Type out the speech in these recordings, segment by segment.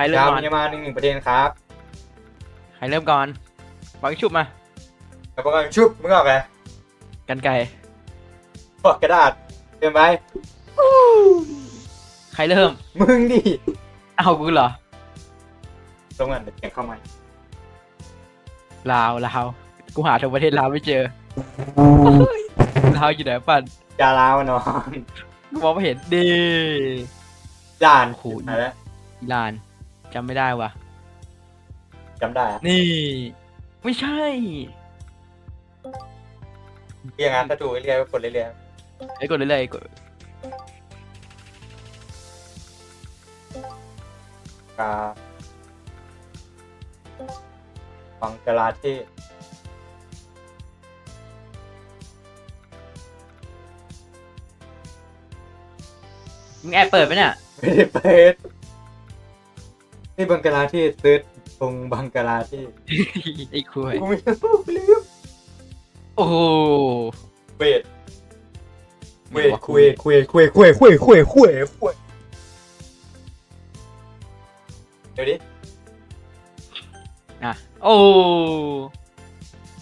รเริ่มยาวก่อนมีมาหนึ่งหนึ่งประเด็นครับใครเริ่มก่อนบังชุบมา แล้วก็ชุบมึงออกไงกันไก่ปอกกระดาษเตรียมไว้ใครเริ่ม มึงดิเอากูเหรอ ตรงนั้นเดี๋ยวเสียงเข้ามาลาวลาวกูหาทั้งประเทศลาวไม่เจอลาวอยู่ไหนปั่นจาลาวานอนกูมองไม่เห็นดีด่านโอ้โหไหนแล้วอิหร่าน จำไม่ได้ว่ะ จำได้อะนี่ ไม่ใช่ เรียกงานถ้าถูกเรียกกดเรื่อยไอ้กดเรื่อยๆกดๆกาบังกลาเทศมึงแอบเปิดไปเนี่ยไม่ได้เปิด นี่บังกลาเทศเซิร์ชตรงบังกลาเทศไอ้คุยกูไม่รู้ลืมโอ้โหเวทเวทคุยคุยคุยคุยคุยคุยคุยคุยเดี๋ยวดิอะโอ้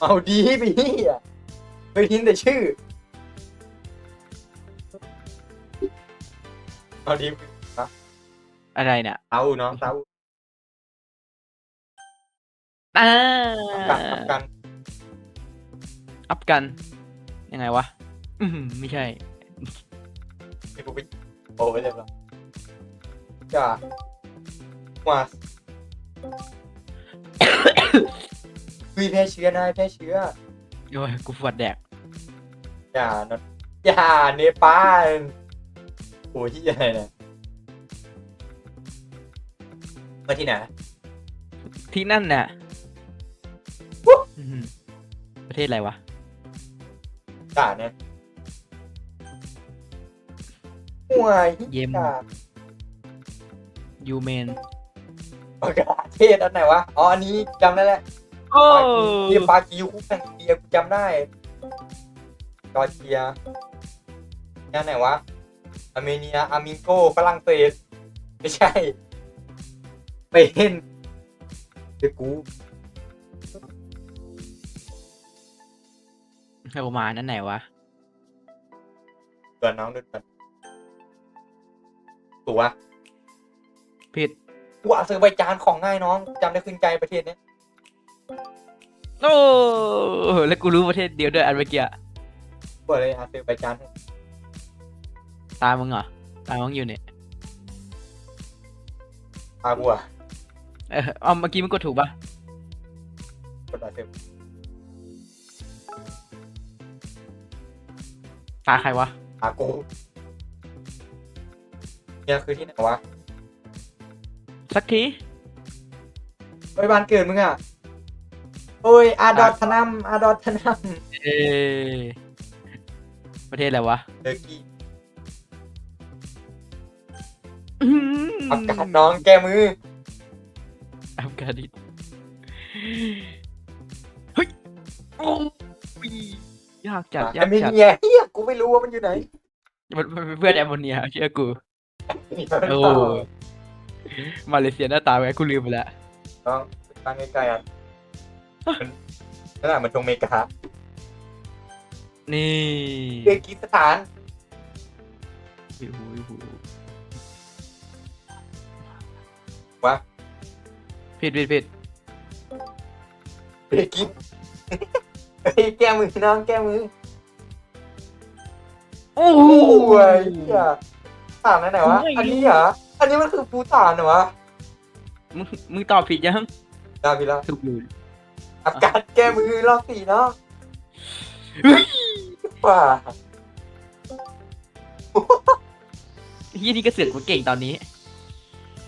เอาดีไปเฮียไปยินแต่ชื่อเอาดีอะไรเนี่ยเต้าน้องเต้า อ่ากันกันอัพกัน ยังไงวะ อืมไม่ใช่ที่กูไปโอ้ยเรียบร้อยจ้ามาคุยแพ้เชื้อนายแพ้เชื้อ โอ้ยกูปวดแดก อย่านนอย่าเนปาลโอ้ยที่อะไรเนี่ยมาที่ไหนที่นั่นน่ะ อืมประเทศอะไรวะกาเนี่ยห่วยเยมกายูเมนประกาศเทศอันไหนวะ อ๋อ อันนี้จำได้แล้วโอ้ปากีเรียปากีคุกแห่งอินเดียกูจำได้จอร์เจียย่านไหนวะ อาร์เมเนีย อาร์มิงโกฝรั่งเศส ไม่ใช่ เป็นเดี๋ยวกู โรมานั่นไหนวะส่วนน้องด้วยกันถูกวะผิดกูอาเซอร์ไบจานของง่ายน้องจำได้ขึ้นใจประเทศเนี้ยโอ้แล้วกูรู้ประเทศเดียวด้วยอันเมื่อกี้อะกูเลยอาเซอร์ไบจานตามมึงเหรอตามมึงอยู่เนี่ยพากูอะเออเอาเมื่อกี้มึงกดถูกปะกดอาเซอร์ ตาใครวะพากูเนี่ยคือที่ไหนวะสักทีเฮ้ยบ้านเกิดมึงอะ โอ้ย อาดอทธนัมอาดอทธนัมเออประเทศอะไรวะเดอร์กี้อื้ออับกาศน้องแก้มืออัฟกานิสเฮ้ยโอ้ย ยากจัดยาไอ้กไม่จัดเนียเฮียกูไม่รู้ว่ามันอยู่ไหนมันมันเป็นเพื่อนแอมโมเนียเชื่อกูนี่ตอนโอ้ต่อมาเลเซียหน้าตาไงกูลืมไปแล้วน้องตั้งใกล้ๆอะมันนั่นแหละมันตรงเมกานี่เอกิสถานโอ้โหโอ้โหวะผิดผิดผิดเอกิ เฮ้ยแก้มือน้องแก้มือโอ้โอ้ยเฮียถามไหนๆวะ อันนี้เหรอ อันนี้มันคือภูตานเหรอวะมึงมึงตอบผิดยังดาวิลาถูกอยู่อับกาศแก้มือรอบสี่เนาะว่ายี่นี่ก็เสือกกูเก่งตอนนี้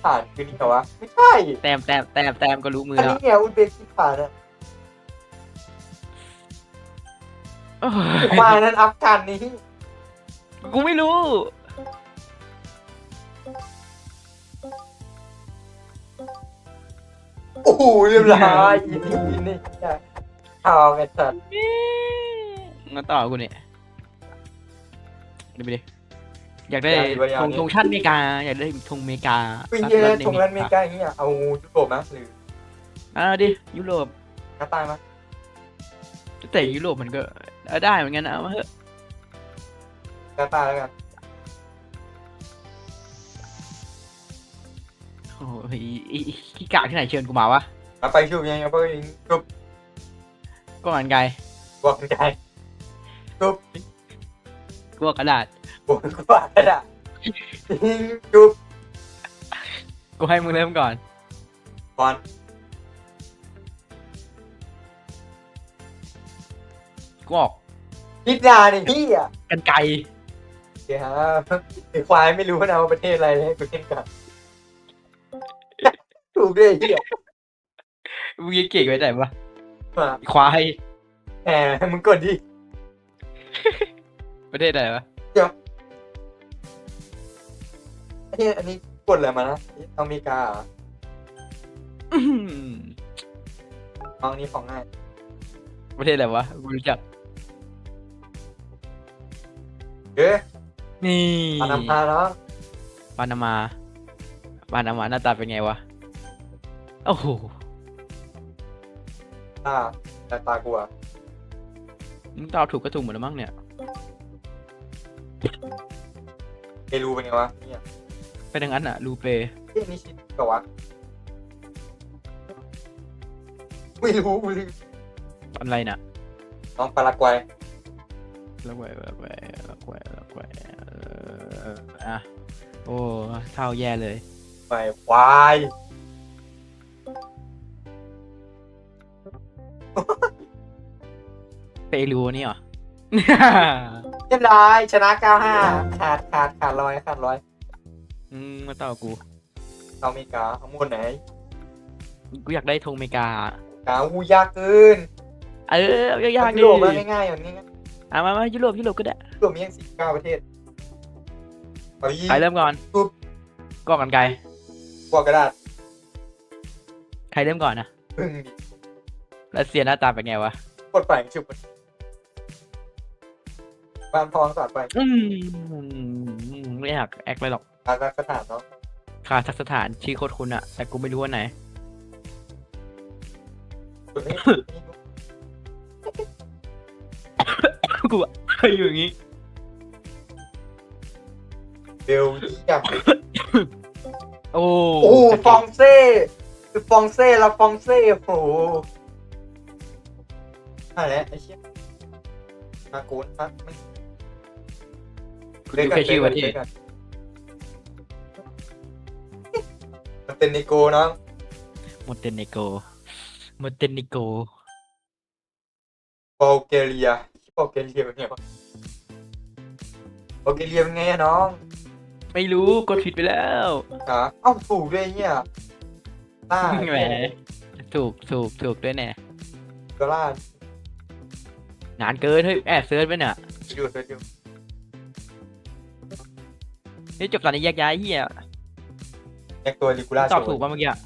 ผ่านคือนี่เหรอวะ ไม่ใช่ แต้มแต้มแต้มแต้มก็รู้มืออันแล้วนี้เนี่ยอุซเบกิสถานอะ มานั้นอัฟกันนี่กูไม่รู้ โอ้โหเรียบร้อยอีนี่อีนี่เอาไงสัตว์งั้นต่อกูเนี่ยดูไปดิ อยากได้อยากอยู่ยาวธงเนี่ยธงชาติอเมริกา อยากได้ธงอเมริกาอุ้ยเฮียรัฐทงรัฐอเมริกาอย่างเงี้ยเอายุโรปนะหรืออ่าดิยุโรปหน้าใต้มาแต่ยุโรปมันก็ เอาได้เหมือนกันนะเอามาเถอะหน้าใต้แล้วกันโอ้ยอีอีขี้กากที่ไหนเชิญกูมาวะมาไปชุบยังไงไปชุบก็งานไกลบวกใจกลัวกระดาษบวกกว่าอะชุบกูให้มึงเริ่มก่อนก่อนกูออก พิจาเนี่ยพี่อะกันไกลเดี๋ยวฮะไอ้ควายไม่รู้นะว่าประเทศอะไรเลยกูเล่นกันถูกด้วยไอ้เหี้ยมึงยังเก่งไว้ไหนวะมาควายแหมมึงกดดิประเทศไหนวะไอ้เหี้ยอันนี้กดอะไรมานะอเมริกาเหรออื้อหือเอาอันนี้ของง่ายประเทศอะไรวะกูรู้จัก เอ้ยนี่ปานามาเนาะปานามาปานามาหน้าตาเป็นไงวะโอ้โหตาแต่ตากลัวมึงตอบถูกก็ถูกหมดแล้วมั้งเนี่ยเอรูเป็นไงวะเนี่ยไปทางนั้นอะลูเปเฮ้ยนี่ชิดกับวะไม่รู้กูลืมอะไรน่ะน้องปารากวัย แล้วแหวแล้วแหวแล้วแหวแล้วแหวอะโอ้เท่าแย่เลยไปควายเปรูนี่เหรอ เรียบร้อยชนะ 95 ขาดขาดขาดร้อยขาดร้อยอืมมาต่อกู เอาอเมริกาเอาหมดไหนกูอยากได้ธงอเมริกา กาอูยากเกินเออเอายากๆยุดิโรปมันง่ายๆอย่างนี้ อะมามายุโรปยุโรปก็ได้ยุโรปมียัง49ประเทศเอายี่ใครเริ่มก่อนปุ๊บ ก็กันไกลพวกกระดาษใครเริ่มก่อนนะพึ่งดิรัสเซียหน้าตาเป็นไงวะกดไปชุบบ้านทองสาดไปอืมไม่อยากแอคเลยหรอกอาราสถานเนาะคาซัคสถานชื่อโคตรคุณอะแต่กูไม่รู้ว่าไหนสุดนี้ กูอะอยู่อย่างงี้เบลเยียมโอ้โอ้ฟองเซ่คือฟองเซ่ละฟองเซ่โอ้โหอะไรไอ้เชี่ยมากูนะไม่กูดูแค่ชื่อประเทศมันเป็นนิโกเนาะมอนเตเนโกมอนเตเนโกบอลแกเรีย บอลแกเรียเป็นไงวะบอลแกเรียเป็นไงอะน้องไม่รู้กดผิดไปแล้วฮะเอ้าถูกด้วยเนี่ยล่าแหมถูกถูกถูกด้วยแน่ก็ล่านานเกินเฮ้ยแอบเซิร์ชไปเนี่ยดูเธอดูเฮ้ยจบตอนนี้แยกย้ายเฮียแยกตัวลิกูล่าตอบถูกป่ะเมื่อกี้อะ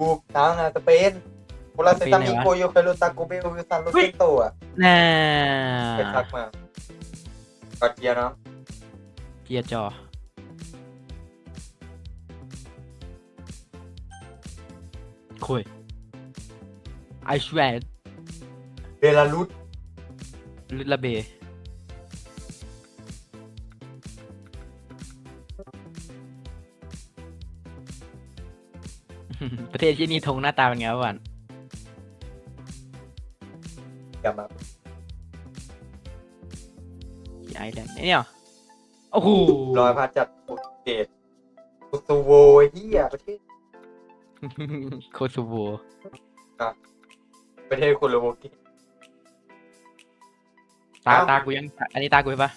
ถูกทางนะสเปน โคลาเซตามิโกโยเคโรตาโกเบลวิซันโรเซโตอะน่าไปทักมาก็เจียเนาะเกียร์จอ คุยไอชแวนเบลารุสลุลาเบประเทศที่นี่ธงหน้าตาเป็นไงวะวัน กลับมาไอแลนด์เนี่ยโอ้โหรอยพาจัดโปรตุเกสโคโซโวเฮียประเทศโคโซโวประเทศโคโลโวเกสตาเอ้า ตากูยังอันนี้ตากูปะ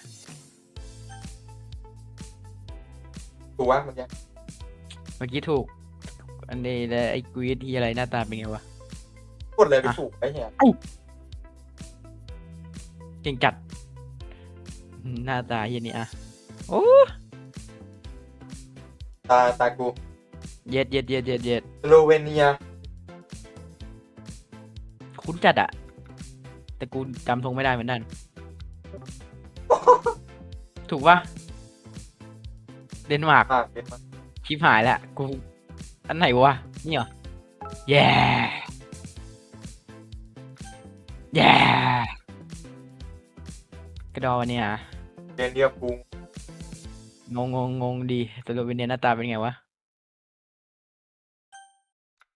ถูกวะเมื่อกี้เมื่อกี้ถูก อันนี้แล้วไอ้กรีดที่อะไรหน้าตาเป็นไงวะ กดเลยไปถูกไอ้เหี้ยเก่งจัด หน้าตาเฮียนี่อะโอ้ตาตากูเย็ดเย็ดเย็ดเย็ดเย็ดสโลเวเนียคุ้นจัดอะแต่กูจำทงไม่ได้เหมือนกันถูกปะเดนมาร์กมากเด็ดมากชิบหายแล้วกู อันไหนวะ นี่เหรอ แย่ แย่กระ ดอเนี่ยเรียนเดียวกรุงงงงงงดีสรุปเป็นเนี่ยหน้าตาเป็นไงวะ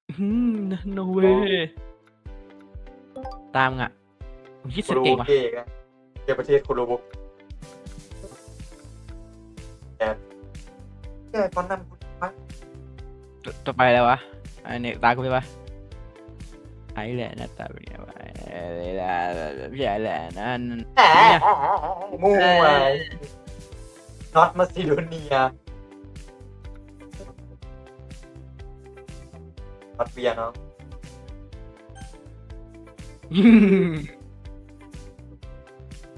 อืม no way ตามอะผมคิดโคสุดโลเก่งโบว่ะเกะนะเจอประเทศโคโลโบแต่แกตอนนั้นกูปะตต่อไปแล้ววะอันนี้ตากูใช่ปะไอ้แหละหน้าตาเป็นไงวะ ไอ้แหละไม่ใช่แหละนั่นแหมมั่วน็อตมาซิโดเนียรัสเซียเนาะ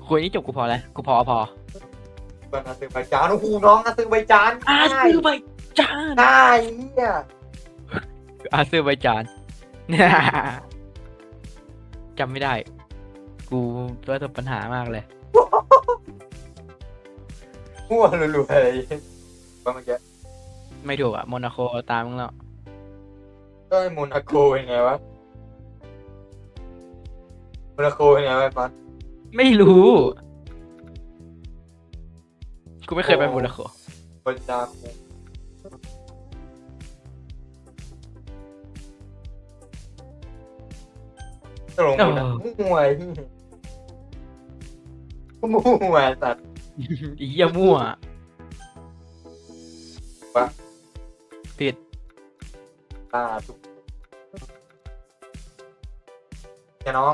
คุยนี่จบกูพอแล้วกูพอพอเพื่อนอาซึไบจานโอ้โหน้องอาซึไบจานอาเซอร์ไบจานได้เนี่ยอาเซอร์ไบจาน จำไม่ได้ กูประสบปัญหามากเลย มั่วรัวๆอะไรบ้างเมื่อกี้ไม่ถูกอะโมนาโคตามมึงแล้ว ก็ไอ้โมนาโกเป็นไงวะโมนาโกเป็นไงวะไอ้ปันไม่รู้ กูไม่เคยไปโมนาโค โมนาโก ตลงหมดนะมั่วไอ้เหี้ยมั่วไอ้สัตว์อีเหี้ยมั่ววะผิดตาทุกแกน้อง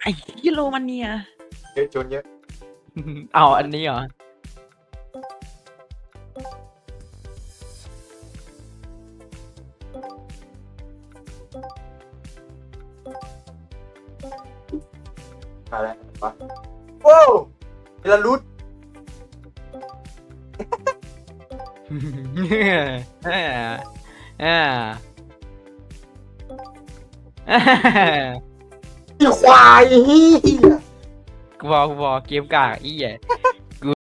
ไอ้เหี้ยโรมาเนีย เยอะจนเยอะ เอาอันนี้เหรอ มาแล้วปันโว้วเบลารุสอ่าอ่าอีควายเหี้ย กูบอกกูบอกเกมกากอีแย่